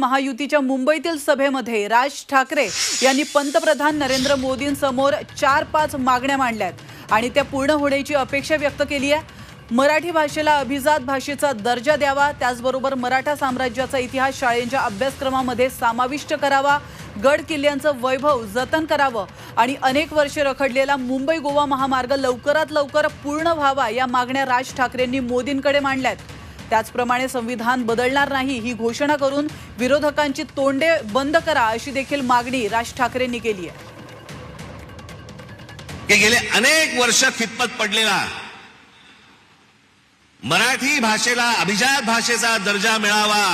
महायुतीच्या मुंबईतील सभेमध्ये राज ठाकरे यांनी पंतप्रधान नरेंद्र मोदींसमोर चार पाच मागण्या मांडल्यात आणि त्या पूर्ण होण्याची अपेक्षा व्यक्त केली आहे. मराठी भाषेला अभिजात भाषेचा दर्जा द्यावा त्याचबरोबर मराठा साम्राज्याचा इतिहास शाळेंच्या अभ्यासक्रमामध्ये समाविष्ट करावा गड किल्ल्यांचं वैभव जतन करावं आणि अनेक वर्षे रखडलेला मुंबई गोवा महामार्ग लवकरात लवकर पूर्ण व्हावा या मागण्या राज ठाकरेंनी मोदींकडे मांडल्यात. त्याचप्रमाणे संविधान बदलणार नाही ही घोषणा करून विरोधकांची तोंडे बंद करा अशी देखील मागणी राज ठाकरेंनी केली आहे. गेले अनेक वर्ष खितपत पडलेला मराठी भाषेला अभिजात भाषेचा दर्जा मिळावा.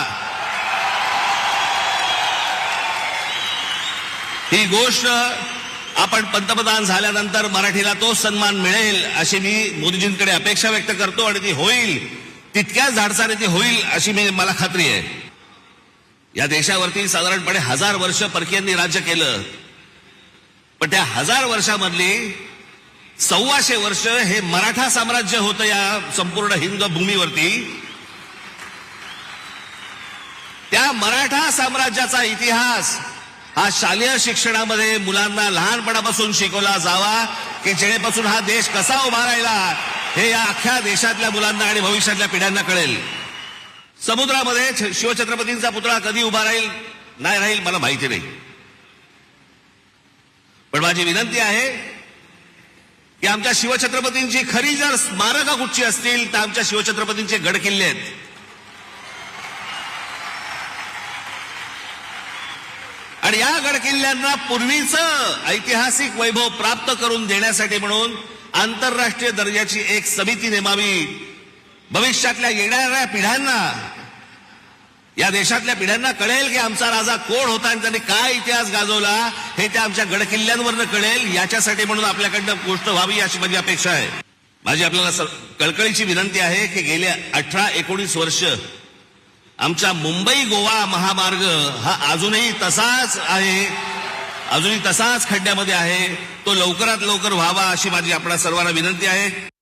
ही गोष्ट आपण पंतप्रधान झाल्यानंतर मराठीला तो सन्मान मिळेल अशी मी मोदीजींकडे अपेक्षा व्यक्त करतो आणि ती होईल. तितक्याच धाडसाने ती होईल अशी मी मला खात्री आहे. या देशावरती साधारणपणे हजार वर्ष परकीयांनी राज्य केलं. पण त्या हजार वर्षामधली सव्वाशे वर्ष हे मराठा साम्राज्य होतं या संपूर्ण हिंद भूमीवरती. त्या मराठा साम्राज्याचा इतिहास हा शालेय शिक्षणामध्ये मुलांना लहानपणापासून शिकवला जावा की जेणेपासून हा देश कसा उभा राहिला हे या अख्ख्या देशातल्या मुलांना आणि भविष्यातल्या पिढ्यांना कळेल. समुद्रामध्ये शिवछत्रपतींचा पुतळा कधी उभा राहील नाही राहील मला माहिती नाही. पण माझी विनंती आहे की आमच्या शिवछत्रपतींची खरी जर स्मारकं कुठची असतील तर आमच्या शिवछत्रपतींचे गड किल्ले आहेत. आणि या गड किल्ल्यांना पूर्वीचं ऐतिहासिक वैभव प्राप्त करून देण्यासाठी म्हणून आंतरराष्ट्रीय दर्जाची एक समिती नेमावी. भविष्यातल्या येणाऱ्या पिढ्यांना या देशातल्या पिढ्यांना कळेल की आमचा राजा कोण होता आणि त्यांनी काय इतिहास गाजवला हे त्या आमच्या गडकिल्ल्यांवरनं कळेल. याच्यासाठी म्हणून आपल्याकडनं गोष्ट व्हावी अशी माझी अपेक्षा आहे. माझी आपल्याला कळकळीची विनंती आहे की गेल्या अठरा एकोणीस वर्ष आमचा मुंबई गोवा महामार्ग हा अजूनही तसाच आहे. अजूनही तसाच खड्ड्यामध्ये आहे. तो लवकरात लवकर व्हावा अशी माझी आपल्या सर्वांना विनंती आहे.